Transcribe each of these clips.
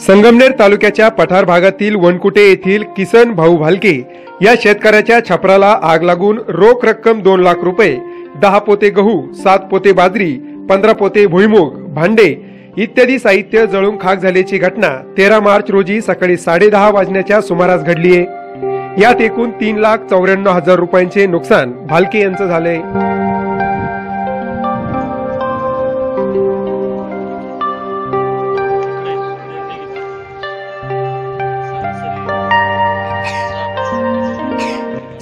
संगमनेर तालुक्याच्या पठार भागातील वनकुटे येथील किसन भाऊ भालके या शेतकऱ्याच्या छपराला आग लागून रोख रक्कम दोन लाख रुपये दहा पोते गहू सात पोते बाजरी पंधरा पोते भुईमुग भांडे इत्यादी साहित्य जळून खाक झाल्याची घटना तेरा मार्च रोजी सकाळी साडेदहा वाजण्याच्या सुमारास घडली आहे यात एकूण तीन लाख चौऱ्याण्णव हजार रुपयांचे नुकसान भालके यांचं झालंय.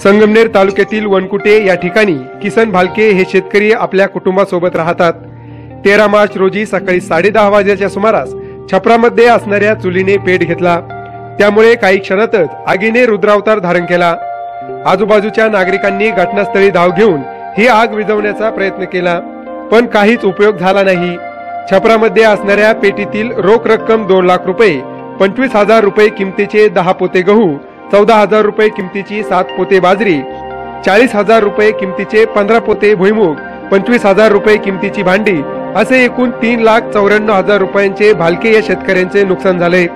संगमनेर तालुक्यातील वनकुटे या ठिकाणी किसन भालके हे शेतकरी आपल्या कुटुंबासोबत राहतात. तेरा मार्च रोजी सकाळी साडेदहा वाजेच्या सुमारास छपरामध्ये असणाऱ्या चुलीने पेट घेतला. त्यामुळे काही क्षणातच आगीने रुद्रावतार धारण केला. आजूबाजूच्या नागरिकांनी घटनास्थळी धाव घेऊन ही आग विझवण्याचा प्रयत्न केला. पण काहीच उपयोग झाला नाही. छपरामध्ये असणाऱ्या पेटीतील रोख रक्कम दोन लाख रुपये पंचवीस हजार रुपये किमतीचे दहा पोते गहू चौदा हजार रुपये किमतीची सात पोते बाजरी चाळीस हजार रुपये किमतीचे पंधरा पोते भुईमुग पंचवीस हजार रुपये किमतीची भांडी असे एकूण तीन लाख चौऱ्याण्णव हजार रुपयांचे भालके या शेतकऱ्यांचे नुकसान झाले.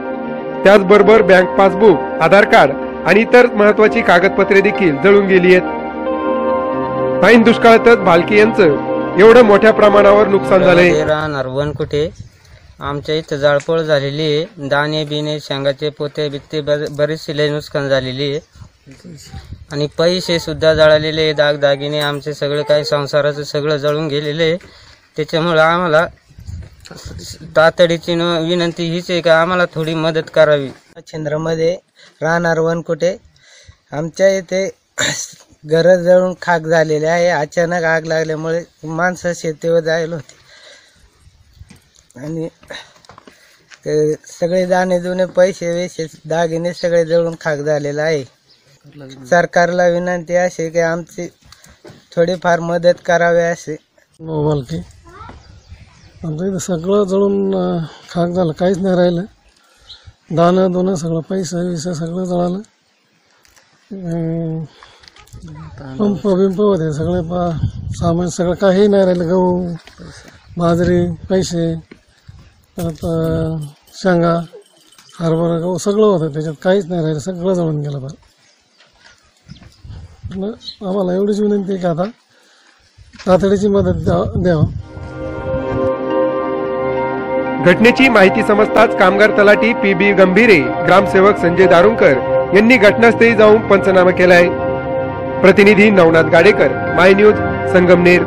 त्याचबरोबर बँक पासबुक आधार कार्ड आणि इतर महत्वाची कागदपत्रे देखील जळून गेली आहेत. ऐन दुष्काळातच भालके यांचं एवढं मोठ्या प्रमाणावर नुकसान झालंय. कुठे? आमच्या इथं जाळपोळ झालेली आहे. दाणे बिणे शेंगाचे पोते बित्ते बर- बरेचसे नुकसान झालेली आहे. आणि पैसे सुद्धा जळालेले आहे दागदागिने आमचे सगळं काही संसाराचं सगळं जळून गेलेले आहे. त्याच्यामुळं आम्हाला तातडीची विनंती हीच आहे का आम्हाला थोडी मदत करावी. चंद्रामध्ये राहणार वनकुटे आमच्या इथे गरज जळून खाक झालेले आहे. अचानक आग लागल्यामुळे माणसं शेतीवर जायला होते. आणि ते सगळे दाणे जुने पैसे वेसे दागिने सगळे जळून खाक झालेला आहे. सरकारला विनंती अशी की आमची थोडीफार मदत करावी असे मोबालकी आमचं इथं सगळं जळून खाक झालं काहीच नाही राहिलं. दाणं दोनं सगळं पैसे विसा सगळं जळालं. पंप बिंप होते सगळे पा सामान सगळं काही नाही राहिलं गहू बाजरी पैसे. परत शेंगा हरभरा गहू सगळं होतं त्याच्यात. काहीच नाही राहिलं. सगळं जळून गेलं बरं आम्हाला एवढीच विनंती आहे की आता तातडीची मदत द्या द्यावं. घटनेची माहिती समजताच कामगार तलाठी पी बी गंभीरे ग्रामसेवक संजय दारुंकर यांनी घटनास्थळी जाऊन पंचनामा केलाय. प्रतिनिधी नवनाथ गाडेकर माय न्यूज संगमनेर.